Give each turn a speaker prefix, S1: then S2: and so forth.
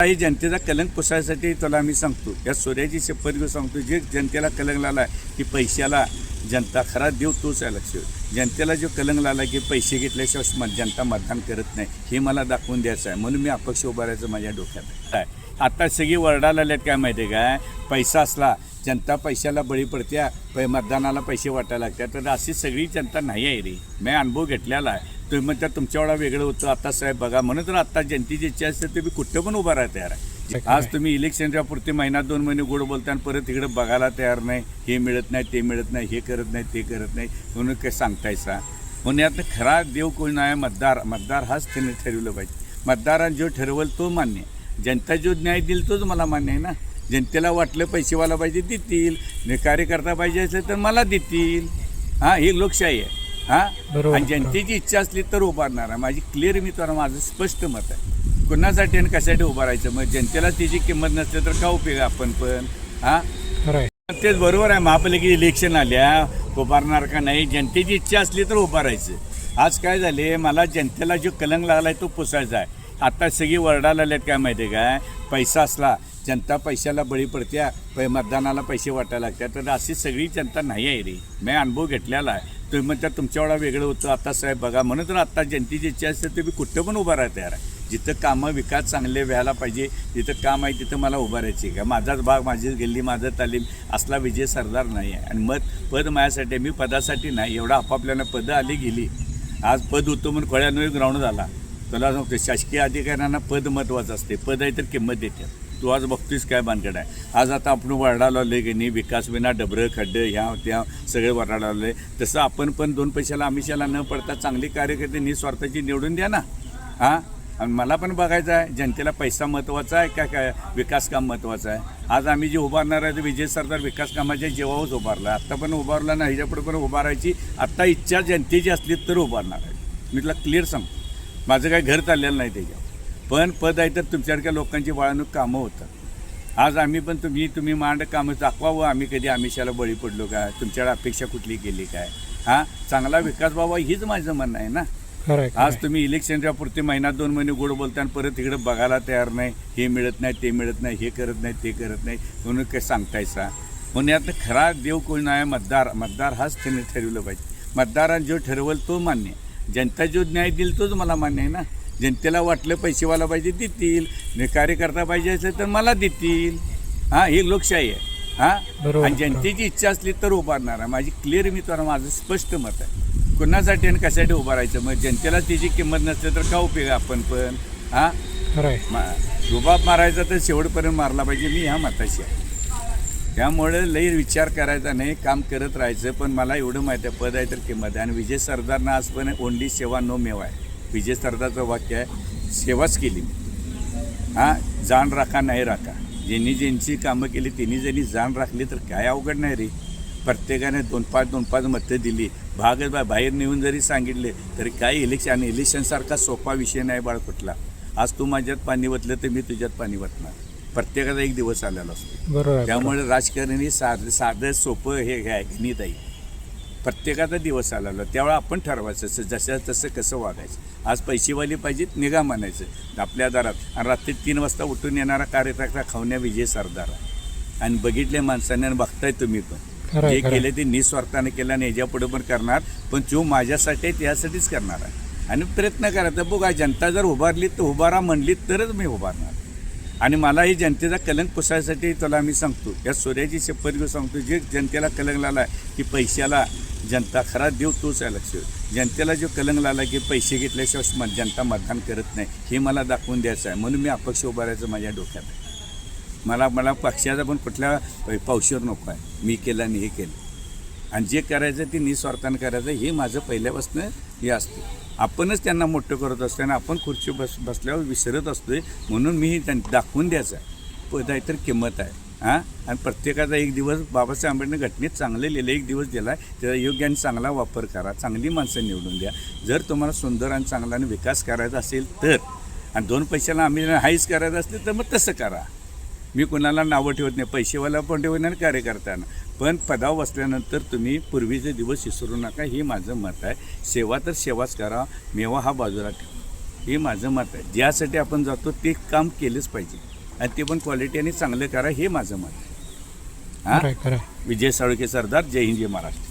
S1: काही जनतेचा कलंक पुसायसाठी तुला मी सांगतो. या सूर्याची शपथ घेऊन सांगतो जे जनतेला कलंक लाला की पैशाला जनता खरा देव तोच आहे लक्ष. जनतेला जो कलंक लाला की पैसे घेतल्याशिवाय मत- जनता मतदान करत नाही हे मला दाखवून द्यायचं आहे. म्हणून मी अपक्ष उभारायचं माझ्या डोक्यात. काय? आता सगळी वरडाला आल्यात काय माहिती आहे काय? पैसा असला जनता पैशाला बळी पडत्या पै मतदानाला पैसे वाटायला लागतात. तर अशी सगळी जनता नाही आहे रे. मी अनुभव घेतलेला आहे. तुम्ही म्हणता तुमच्या वेळा वेगळं होतं आता साहेब बघा म्हणून तर आता जनतेची इच्छा असते तुम्ही कुठं पण उभा राहा तयार आहे. आज तुम्ही इलेक्शनच्या पुरते महिना दोन महिने गोड बोलता आणि परत इकडे बघायला तयार नाही हे मिळत नाही ते मिळत नाही हे करत नाही ते करत नाही म्हणून काय सांगतायसा म्हणून यात खरा देव कोण आहे? मतदार मतदार हाच त्याने ठरवलं पाहिजे. मतदारांनी जो ठरवलं तो मान्य जनता जो न्याय देईल तोच मला मान्य आहे ना? जनतेला वाटलं पैसेवाला पाहिजे देतील. कार्यकर्ता पाहिजे असेल तर मला देतील. हां ही लोकशाही आहे. हां?
S2: बरोबर.
S1: आणि जनतेची इच्छा असली तर उभारणार आहे. माझी क्लिअर मी तुम्हाला माझं स्पष्ट मत आहे. कुणासाठी आणि कशासाठी उभारायचं? मग जनतेला त्याची किंमत नसते तर का उपयोग आपण पण? हां? तेच बरोबर आहे. महापालिकेची इलेक्शन आल्या. उभारणार का नाही? जनतेची इच्छा असली तर उभारायचं. आज काय झाले? मला जनतेला जो कलंक लागलाय तो पुसायचा आहे. आता सगळी वरडाला आल्यात काय माहिती आहे काय? पैसा असला. जनता पैशाला बळी पडत्या पै मतदानाला पैसे वाटायला लागतात. तर अशी सगळी जनता नाही आहे रे. मी अनुभव घेतलेला आहे. तुम्ही म्हणता तुमच्या वेळा वेगळं होतं. आता साहेब बघा म्हणून तर आता जनतेची इच्छा असते तुम्ही कुठं पण उभा राहा तयार आहे. जिथं कामं विकास चांगले व्हायला पाहिजे जिथं काम आहे तिथं मला उभारायची का माझाच भाग माझीच गल्ली माझं तालीम असला विजय सरदार नाही आहे. आणि मत पद माझ्यासाठी मी पदासाठी नाही. एवढा आपापल्यानं पदं आली गेली. आज पद होतं म्हणून खोळ्यानं ग्राउंड झाला. तुला सांगतो शासकीय अधिकाऱ्यांना पद महत्त्वाचं असते. पद आहे तर किंमत देते तू आज बघतोयस काय बांधकड आहे. आज आता आपण वरडा लावले की नाही विकास विना डबरं खड्डे ह्या त्या सगळे वरडा लावले तसं आपण पण दोन पैशाला आमिषाला न पडता चांगली कार्यकर्ते निस्वार्थाची निवडून द्या ना. हां? आणि मला पण बघायचं आहे जनतेला पैसा महत्त्वाचा आहे का काय? विकास काम महत्त्वाचं आहे. आज आम्ही जे उभारणार आहे ते विजय सरदार विकास कामाच्या जेव्हाच उभारला. आत्ता पण उभारला नाही ह्याच्यापुढे पण उभारायची. आत्ता इच्छा जनतेची असली तर उभारणार आहे. मी तुला क्लिअर सांगतो. माझं काही घर चाललेलं नाही त्याच्या पण पद आहे तर तुमच्यासारख्या लोकांची वाळणूक कामं होतात. आज आम्ही पण तुम्ही तुम्ही मांड कामं दाखवावं. आम्ही कधी आमिषाला बळी पडलो काय तुमच्याकडे अपेक्षा कुठली केली काय? हां? चांगला विकास व्हावा हीच माझं म्हणणं आहे ना? आज. तुम्ही इलेक्शनच्या पुरते महिना दोन महिने गोड बोलता आणि परत इकडे बघायला तयार नाही. हे मिळत नाही ते मिळत नाही हे करत नाही ते करत नाही. म्हणून काय सांगतायसा? म्हणून यात खरा देव कोण आहे? मतदार. मतदार हाच त्याने ठरवलं पाहिजे. मतदारांनी जो ठरवलं तो मान्य जनता जो न्याय देईल तोच मला मान्य आहे ना? जनतेला वाटलं पैसेवाला पाहिजे देतील कार्यकर्ता पाहिजे असेल तर मला देतील. हां ही लोकशाही आहे. हां?
S2: बरोबर.
S1: आणि जनतेची इच्छा असली तर उभारणार. आहे माझी क्लिअर मी तुम्हाला माझं स्पष्ट मत आहे. कुणासाठी आणि कशासाठी उभारायचं? मग जनतेला त्याची किंमत नसते तर का उपयोग आपण पण? हां? रुबाब मारायचा तर शेवटपर्यंत मारला पाहिजे. मी ह्या मताशी आहे. त्यामुळे लई विचार करायचा नाही काम करत राहायचं. पण मला एवढं माहिती आहे पद आहे तर किंमत आहे. आणि विजय सरदारनं आज पण ओनली सेवा नो मेवा आहे. विजय सरदारचं वाक्य आहे सेवाच केली हां जाण राखा नाही राखा. ज्यांनी ज्यांची कामं केली त्यांनी ज्यांनी जाण राखली तर काय अवघड नाही रे. प्रत्येकाने दोन पाच दोन पाच मतं दिली. भाग बाहेर नेऊन जरी सांगितले तरी काय इलेक्शन आणि इलेक्शनसारखा सोपा विषय नाही बाळ कुठला. आज तू माझ्यात पाणी वतलं तर मी तुझ्यात पाणी वतणार. प्रत्येकाचा एक दिवस आलेला असतो. त्यामुळे राजकारण हे साधं साधं सोपं हे आहे गणित आहे प्रत्येकाचा दिवस आलेला त्यावेळेला आपण ठरवायचं स- जसं तसं कसं वागायचं. आज पैसेवाली पाहिजेत निगा म्हणायचं. आपल्या दारात आणि रात्री तीन वाजता उठून येणारा कार्यकर्ता खावण्या विजय सरदार. आहे आणि बघितले माणसाने आणि बघताय तुम्ही पण. जे. केले ते निस्वार्थाने केलं आणि याच्यापुढे पण करणार. पण जो माझ्यासाठी आहे त्यासाठीच करणार आहे. आणि प्रयत्न करायचा बघा जनता जर उभारली तर उभारा म्हणली तरच मी उभारणार. आणि मला ही जनतेचा कलंक पुसायसाठी तुला मी सांगतो. या सूर्याची शपथ घेऊन सांगतो. जे जनतेला कलंक लाला की पैशाला जनता खरा देव तोच आहे लक्ष. जनतेला जो कलंक लाला की पैसे घेतल्याशिवाय मत- जनता मतदान करत नाही हे मला दाखवून द्यायचं आहे. म्हणून मी अपक्ष उभारायचं माझ्या डोक्यात. आहे मला मला पक्षाचा पण कुठल्या पावशीवर नको आहे. मी केलं आणि हे केलं. आणि जे करायचं ते निस्वार्थानं करायचं हे माझं पहिल्यापासून हे असतं. आपणच त्यांना मोठं करत असतो आणि आपण खुर्ची बस बसल्यावर विसरत असतोय म्हणून मी हे त्यां- दाखवून द्यायचं आहे. आहे तर किंमत आहे. हां? आणि प्रत्येकाचा एक दिवस बाबासाहेब आंबेडकर घटनेत चांगले लिहिले एक दिवस दिला आहे त्याचा योग्य आणि चांगला वापर करा. चांगली माणसं निवडून द्या. जर तुम्हाला सुंदर आणि चांगला आणि विकास करायचा असेल तर आणि दोन पैशाला आम्ही हाईच करायचं असले तर मग तसं करा. मी कुणाला नावं ठेवत नाही पैसेवाला पण ठेवत नाही कार्यकर्त्यांना. पण पदावर बसल्यानंतर तुम्ही पूर्वीचे दिवस विसरू नका हे माझं मत आहे. सेवा तर सेवाच करा. मेवा हा बाजूला ठेवा. हे माझं मत आहे. ज्यासाठी आपण जातो ते काम केलंच पाहिजे. आणि ते पण क्वालिटी आणि चांगलं करा हे माझं मत आहे. हा? विजय साळुके सरदार जय हिंद जय महाराष्ट्र.